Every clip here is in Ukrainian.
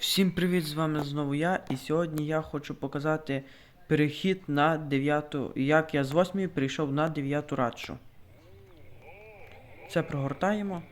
Всім привіт, з вами знову я, і сьогодні я хочу показати перехід на 9, як я з 8 перейшов на 9 радшу. Це прогортаємо.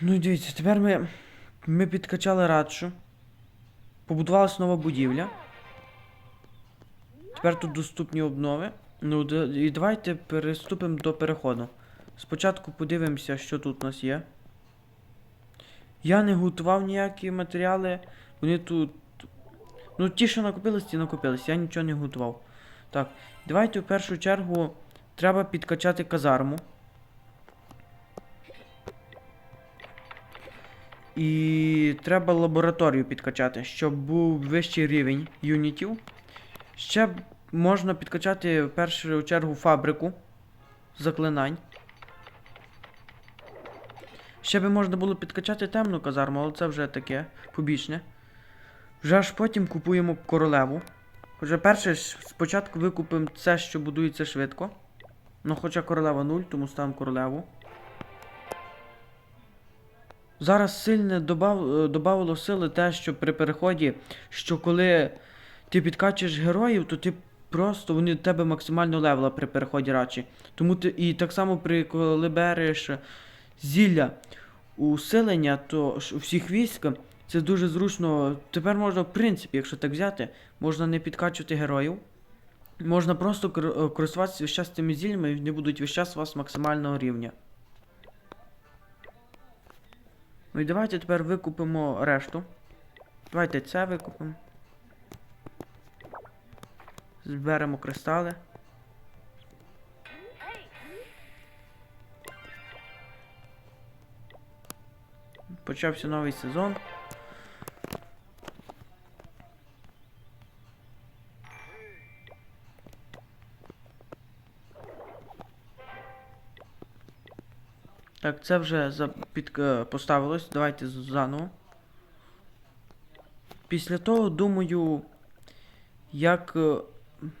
Ну дивіться, тепер ми, ми підкачали радшу. Побудувалась нова будівля. Тепер тут доступні обнови. Ну і давайте переступимо до переходу. Спочатку подивимося, що тут у нас є. Я не готував ніякі матеріали. Вони тут. Ну, ті, що накопились, ті накопились. Я нічого не готував. Так, давайте в першу чергу треба підкачати казарму. І треба лабораторію підкачати, щоб був вищий рівень юнітів. Ще можна підкачати в першу чергу фабрику заклинань. Ще би можна було підкачати темну казарму, але це вже таке побічне. Вже аж потім купуємо королеву. Хоча перше спочатку викупимо це, що будується швидко. Ну, хоча королева 0, тому ставимо королеву. Зараз сильне добав, е, добавило сили те, що при переході, що коли ти підкачуєш героїв, то ти просто вони в тебе максимально левела при переході радше. Тому ти і так само при коли береш зілля усилення, то ж всіх військ це дуже зручно. Тепер можна, в принципі, якщо так взяти, можна не підкачувати героїв. Можна просто е, користуватися весь час цими зільями, і вони будуть весь час у вас максимального рівня. Ну і давайте тепер викупимо решту. Давайте це викупимо. Зберемо кристали. Почався новий сезон. Так, це вже за, під, е, поставилось. Давайте заново. Після того, думаю, як е,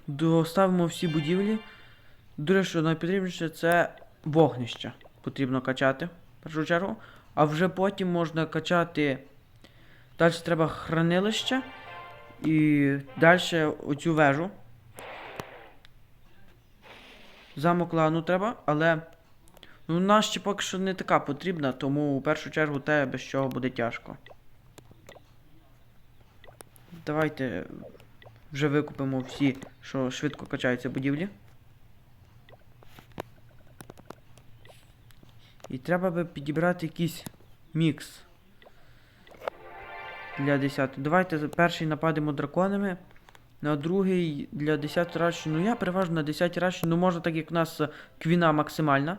доставимо всі будівлі. Дуже що найпотрібніше це вогнище. Потрібно качати в першу чергу. А вже потім можна качати. Далі треба хранилище. І далі оцю вежу. Замок лану треба, але. Ну, нас ще поки що не така потрібна, тому в першу чергу те, без чого буде тяжко. Давайте вже викупимо всі, що швидко качаються будівлі. І треба би підібрати якийсь мікс для 10. Давайте перший нападемо драконами. На другий для 10 раші. Ну я переважно на 10 раші. Ну можна так як в нас квіна максимальна.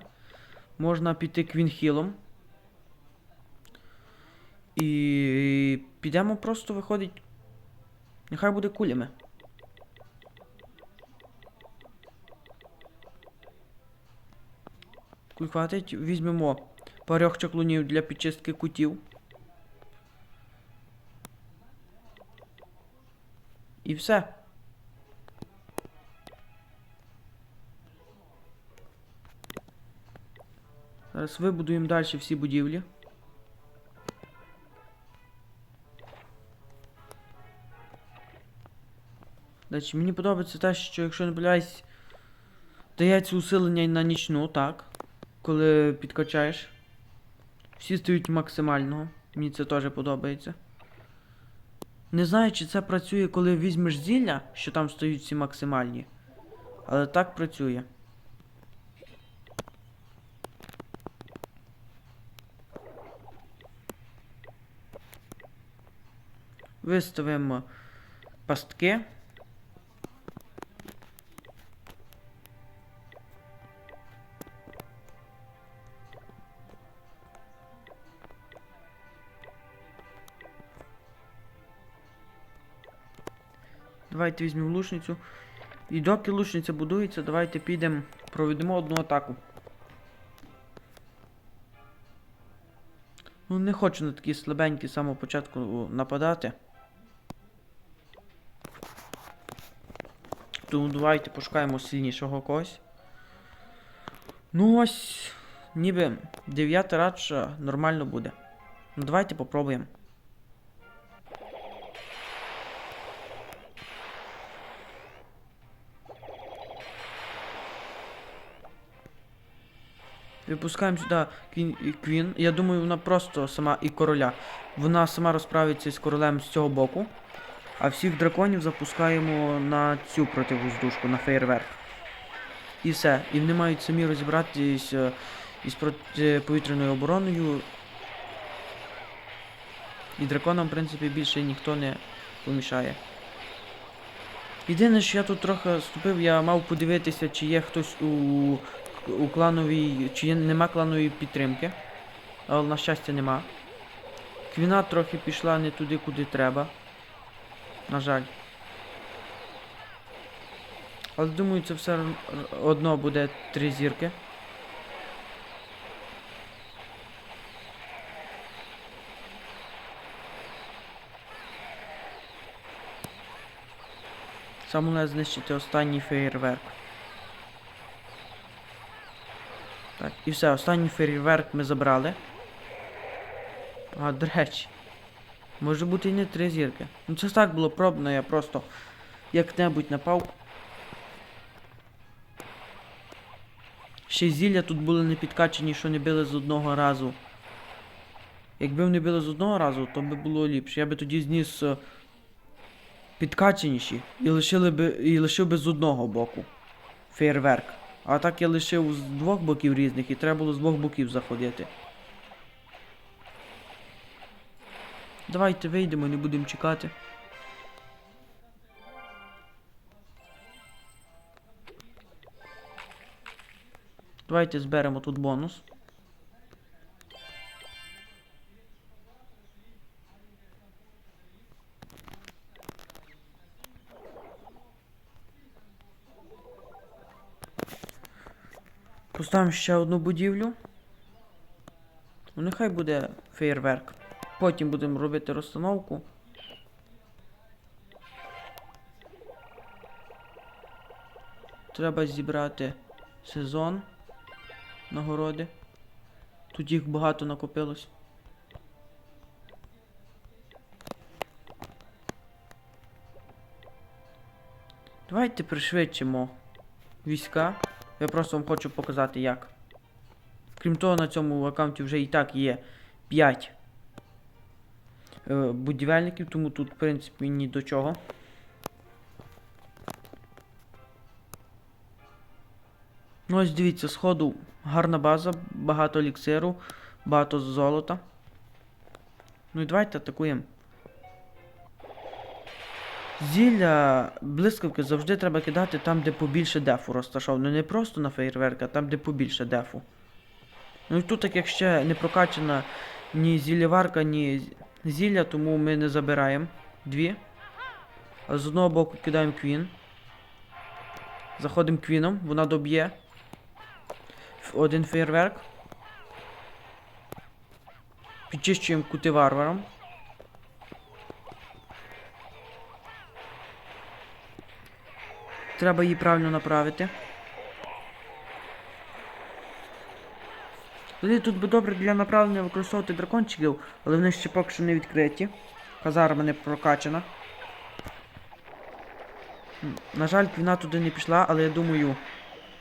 Можна піти квінхілом. І підемо просто виходить. Нехай буде кулями. Куль хватить, візьмемо парьох чаклунів для підчистки кутів. І все. Зараз вибудуємо далі всі будівлі. Далі, мені подобається те, що якщо не помиляюсь, дається усилення на нічну, так. Коли підкачаєш. Всі стають максимального. Мені це теж подобається. Не знаю, чи це працює, коли візьмеш зілля, що там стають всі максимальні. Але так працює. Виставимо пастки. Давайте візьмемо лучницю. І доки лучниця будується, давайте підемо, проведемо одну атаку. Ну, не хочу на такі слабенькі з самого початку нападати. Тому давайте пошукаємо сильнішого когось. Ну ось, ніби 9 радша нормально буде. Ну давайте попробуємо. Випускаємо сюди квін, і квін. Я думаю, вона просто сама і короля. Вона сама розправиться з королем з цього боку. А всіх драконів запускаємо на цю противоздушку, на фейерверк. І все. І вони мають самі розібратись е, із протиповітряною обороною. І драконам, в принципі, більше ніхто не помішає. Єдине, що я тут трохи ступив, я мав подивитися, чи є хтось у, у клановій, чи нема кланової підтримки. Але на щастя нема. Квіна трохи пішла не туди, куди треба. На жаль. Але думаю, це все одно буде три зірки. Саме знищити останній феєрверк. Так, і все, останній феєрверк ми забрали. А, до речі. Може бути і не три зірки. Ну це так було пробно, я просто як-небудь напав. Ще й зілля тут були не підкачені, що не били з одного разу. Якби вони били з одного разу, то би було ліпше. Я би тоді зніс е, підкаченіші і лишили би, і лишив би з одного боку. Фейерверк. А так я лишив з двох боків різних і треба було з двох боків заходити. Давайте вийдемо, не будемо чекати. Давайте зберемо тут бонус. Поставимо ще одну будівлю. Ну, нехай буде фейерверк. Потім будемо робити розстановку. Треба зібрати сезон нагороди. Тут їх багато накопилось. Давайте пришвидшимо війська. Я просто вам хочу показати як. Крім того, на цьому аккаунті вже і так є 5 е, будівельників, тому тут, в принципі, ні до чого. Ну ось дивіться, сходу гарна база, багато еліксиру, багато золота. Ну і давайте атакуємо. Зілля блискавки завжди треба кидати там, де побільше дефу розташовано. Не просто на фейерверк, а там, де побільше дефу. Ну і тут, так як ще не прокачана ні зіллєварка, ні зілля, тому ми не забираємо дві. З одного боку кидаємо квін. Заходимо квіном, вона доб'є. Один фейерверк. Підчищуємо кути варваром. Треба її правильно направити. Взагалі тут би добре для направлення використовувати дракончиків, але вони ще поки що не відкриті. Казарма не прокачана. На жаль, квіна туди не пішла, але я думаю,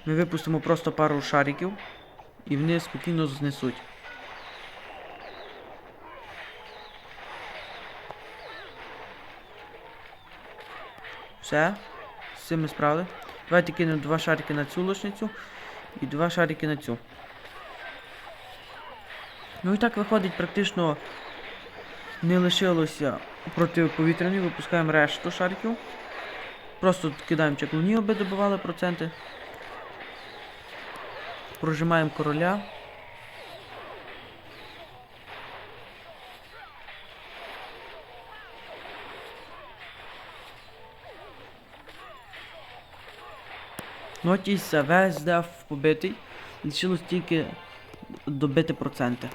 ми випустимо просто пару шариків і вони спокійно знесуть. Все. З ми справили. Давайте кинемо два шарики на цю лошницю і два шарики на цю. Ну і так виходить, практично не лишилося протиповітряної, випускаємо решту шариків. Просто кидаємо чаклунів, аби добивали проценти. Прожимаємо короля. Нотіса весь деф побитий. Лишилось тільки добити проценти.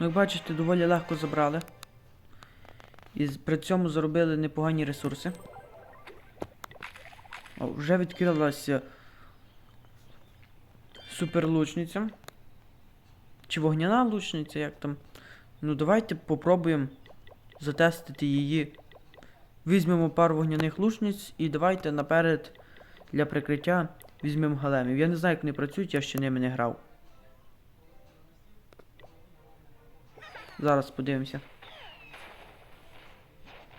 Як бачите, доволі легко забрали. І при цьому заробили непогані ресурси. О, вже відкрилася суперлучниця. Чи вогняна лучниця, як там. Ну, давайте попробуємо затестити її. Візьмемо пару вогняних лучниць і давайте наперед для прикриття візьмемо големів. Я не знаю, як вони працюють, я ще ними не грав. Зараз подивимося.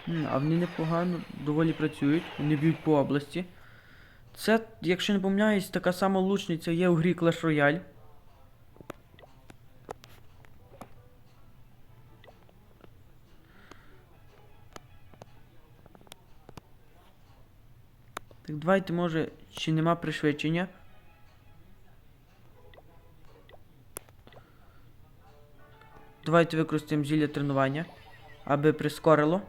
А вони непогано доволі працюють, вони б'ють по області. Це, якщо не помиляюсь, така сама лучниця є у грі Clash Royale. Так давайте, може, чи нема пришвидшення. Давайте використаємо зілля тренування, аби прискорило.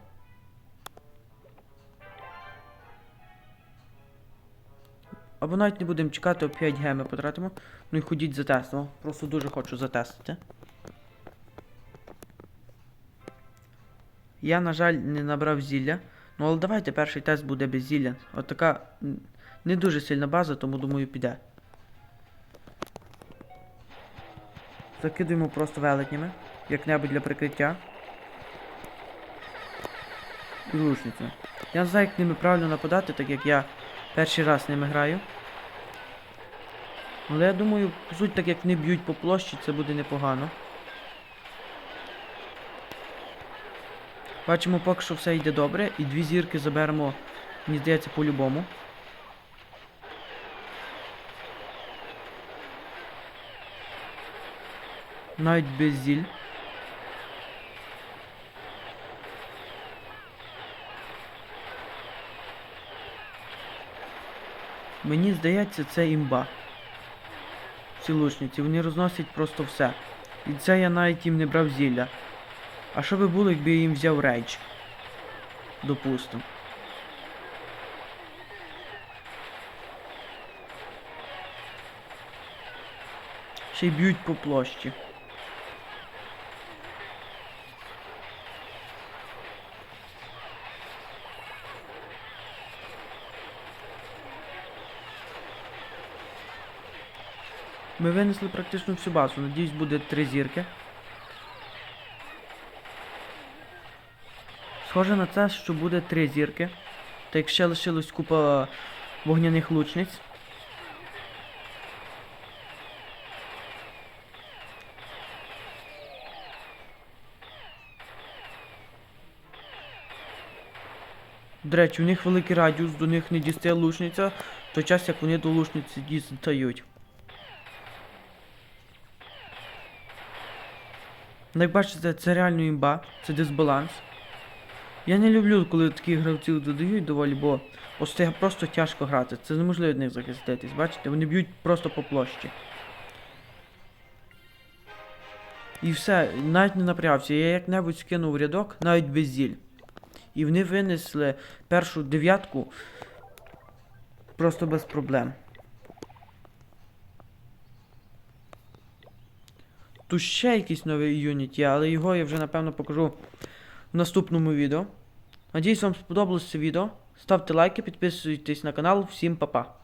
Або навіть не будемо чекати, 5 геми потратимо. Ну і ходіть затестимо. Просто дуже хочу затестити. Я, на жаль, не набрав зілля. Ну, але давайте перший тест буде без зілля. От така не дуже сильна база, тому думаю піде. Закидуємо просто велетнями, як-небудь для прикриття. І лучницями. Я не знаю, як ними правильно нападати, так як я перший раз ними граю. Але я думаю, по суті, так як не б'ють по площі, це буде непогано. Бачимо, поки що все йде добре, і дві зірки заберемо, мені здається, по-любому. Навіть без зіль. Мені здається, це імба. Ці лучниці, вони розносять просто все. І це я навіть їм не брав зілля. А що би було, якби я їм взяв рейдж? Допустим. Ще й б'ють по площі. Ми винесли практично всю базу. Надіюсь, буде три зірки. Схоже на це, що буде три зірки. Так як ще лишилось купа вогняних лучниць. До речі, у них великий радіус, до них не дістає лучниця, в той час як вони до лучниці дістають. Ну, Як бачите, це реально імба, це дисбаланс. Я не люблю, коли такі гравці додають доволі, бо це просто тяжко грати. Це неможливо від них захиститись, бачите? Вони б'ють просто по площі. І все, навіть не напрягався. Я як-небудь скинув рядок, навіть без зіль. І вони винесли першу дев'ятку просто без проблем. Тут ще якийсь новий юніт є, але його я вже напевно покажу в наступному відео. Надіюсь, вам сподобалось це відео. Ставте лайки, підписуйтесь на канал. Всім па-па.